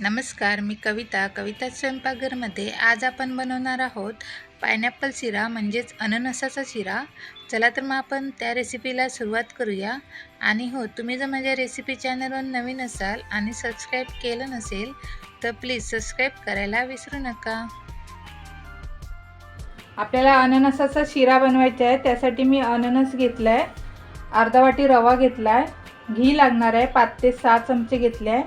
नमस्कार मी कविता. कविता स्वयंपाकघरमध्ये आज आपण बनवणार आहोत पायनॅपल शिरा म्हणजेच अननसाचा शिरा. चला तर मग आपण त्या रेसिपीला सुरुवात करूया. आणि हो तुम्ही जर माझ्या रेसिपी चॅनलवर नवीन असाल आणि सबस्क्राईब केलं नसेल तर प्लीज सबस्क्राईब करायला विसरू नका. आपल्याला अननसाचा शिरा बनवायचा आहे त्यासाठी मी अननस घेतला आहे अर्धा वाटी रवा घेतला आहे घी लागणार आहे पाच ते सहा चमचे घेतले आहे.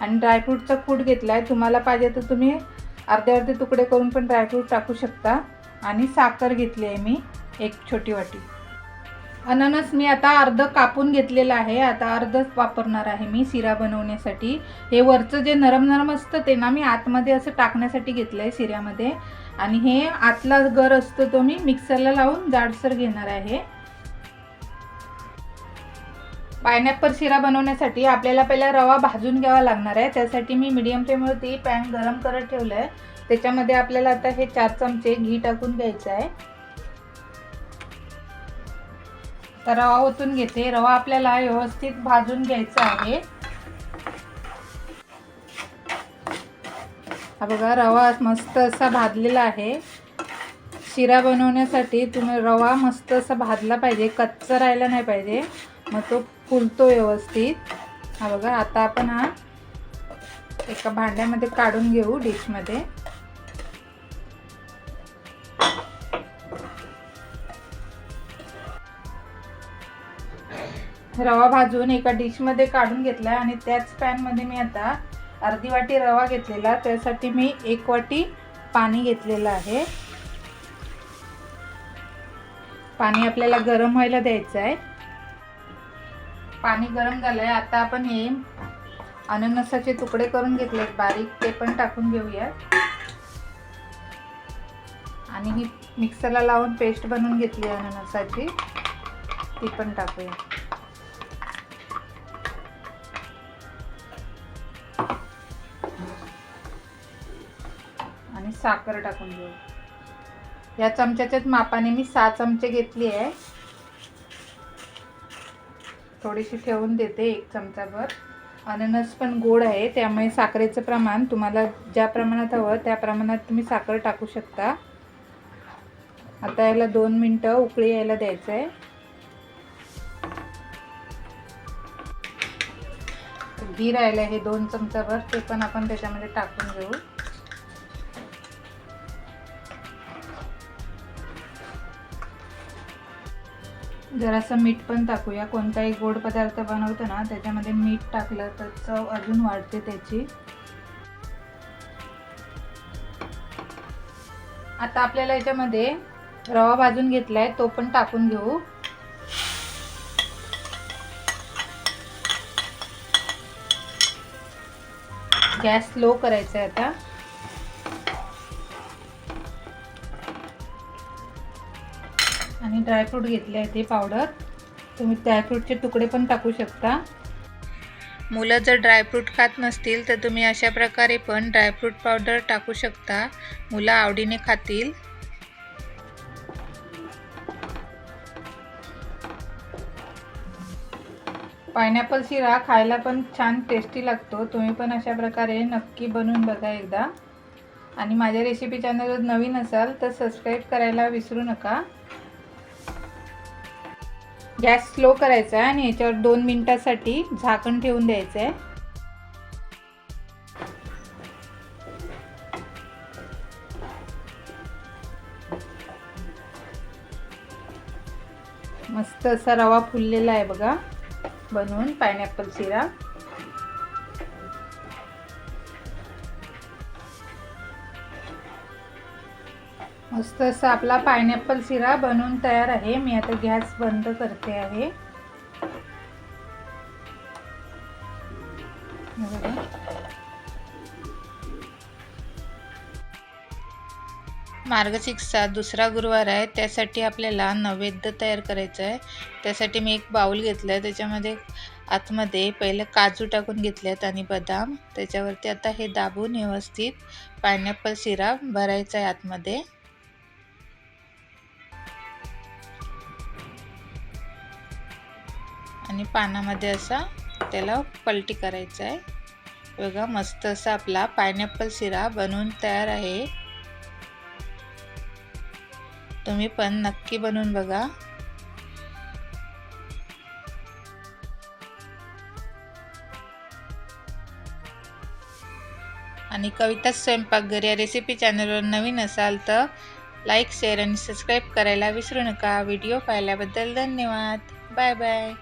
आणि ड्रायफ्रूटचा कूट घेतला आहे तुम्हाला पाहिजे तर तुम्ही अर्धे अर्धे तुकडे करून पण ड्रायफ्रूट टाकू शकता. आणि साखर घेतली आहे मी एक छोटी वाटी. अननस मी आता अर्ध कापून घेतलेलं आहे. आता अर्धच वापरणार आहे मी शिरा बनवण्यासाठी. हे वरचं जे नरम नरम असतं ते ना मी आतमध्ये असं टाकण्यासाठी घेतलं आहे शिऱ्यामध्ये. आणि हे आतला गर असतो तो मी मिक्सरला लावून जाडसर घेणार आहे. पायनॅपल शिरा बनवण्यासाठी आपल्याला पहिला रवा भाजून घ्यावा लागणार आहे. त्यासाठी मी मीडियम फ्लेमवरती पॅन गरम करत ठेवलं आहे त्याच्यामध्ये आपल्याला आता हे चार चमचे घी टाकून घ्यायचं आहे. तर रवा ओतून घेते. रवा आपल्याला व्यवस्थित भाजून घ्यायचा आहे. हा बघा रवा मस्त असा भाजलेला आहे. शिरा बनवण्यासाठी तुम्ही रवा मस्त असा भाजला पाहिजे. कच्चा राहिला नाही पाहिजे. मग तो फुलतो व्यवस्थित. हा बघा आता आपण हा एका भांड्यामध्ये काढून घेऊ डिशमध्ये. रवा भाजून एका डिशमध्ये काढून घेतला आणि त्याच पॅनमध्ये मी आता अर्धी वाटी रवा घेतलेला त्यासाठी मी एक वाटी पाणी घेतलेलं आहे. पाणी आपल्याला गरम व्हायला द्यायचं आहे पाणी गरम झालं आहे आता आपण हे अननसाचे तुकडे करून घेतले बारीक ते पण टाकून घेऊया आणि ही मिक्सरला लावून पेस्ट बनवून घेतली अननसाची. ती पण टाकूया. आणि साखर टाकून घेऊ. या चमच्याच्याच मापाने मी सहा चमचे घेतली आहे. थोडीशी ठेवून देते एक चमचाभर. अननस पण गोड आहे त्यामुळे साखरेचं प्रमाण तुम्हाला ज्या प्रमाणात हवं त्या प्रमाणात तुम्ही साखर टाकू शकता. आता याला दोन मिनटं उकळी यायला द्यायचं आहे घी राहिलं हे दोन चमचाभर ते पण आपण त्याच्यामध्ये टाकून घेऊ. जरासं मीठ पण टाकूया. कोणताही गोड पदार्थ बनवतो ना त्याच्यामध्ये मीठ टाकलं तर चव अजून वाढते त्याची. आता आपल्याला याच्यामध्ये रवा भाजून घेतलाय तो पण टाकून घेऊ. गॅस स्लो करायचा आहे आता. आणि ड्रायफ्रूट घेतले आहे ते पावडर तुम्ही ड्रायफ्रूटचे तुकडे पण टाकू शकता. मुलं जर ड्रायफ्रूट खात नसतील तर तुम्ही अशा प्रकारे पण ड्रायफ्रूट पावडर टाकू शकता. मुलं आवडीने खातील. पायनॅपल शिरा खायला पण छान टेस्टी लागतो. तुम्ही पण अशा प्रकारे नक्की बनवून बघा एकदा. आणि माझ्या रेसिपी चॅनलवर नवीन असाल तर सबस्क्राईब करायला विसरू नका. गॅस स्लो करायचा आहे आणि याच्यावर दोन मिनिटासाठी झाकण ठेवून द्यायचं आहे. मस्त असा रवा फुललेला आहे बघा बनवून पायनॅपल शिरा. मस्त असा आपला पायनॅपल सिरा बनवून तयार आहे. मी आता गॅस बंद करते आहे. हे दुसरा गुरुवार आहे. त्यासाठी आपल्याला नैवेद्य तयार करायचं आहे. त्यासाठी मी एक बाऊल घेतला आहे. त्याच्यामध्ये आतमध्ये पहिले काजू टाकून घेतले आहेत आणि बदाम. त्याच्यावरती आता हे दाबून व्यवस्थित पायनॅपल सिरा भरायचा आहे आतमध्ये. आणि पानामध्ये असा त्याला पलटी करायचं आहे. बघा मस्त असा आपला पायनॅपल शिरा बनवून तयार आहे. तुम्ही पण नक्की बनवून बघा. आणि कविता स्वयंपाकघर या रेसिपी चॅनलवर नवीन असाल तर लाईक शेअर आणि सबस्क्राईब करायला विसरू नका. व्हिडिओ पाहिल्याबद्दल धन्यवाद. Bye bye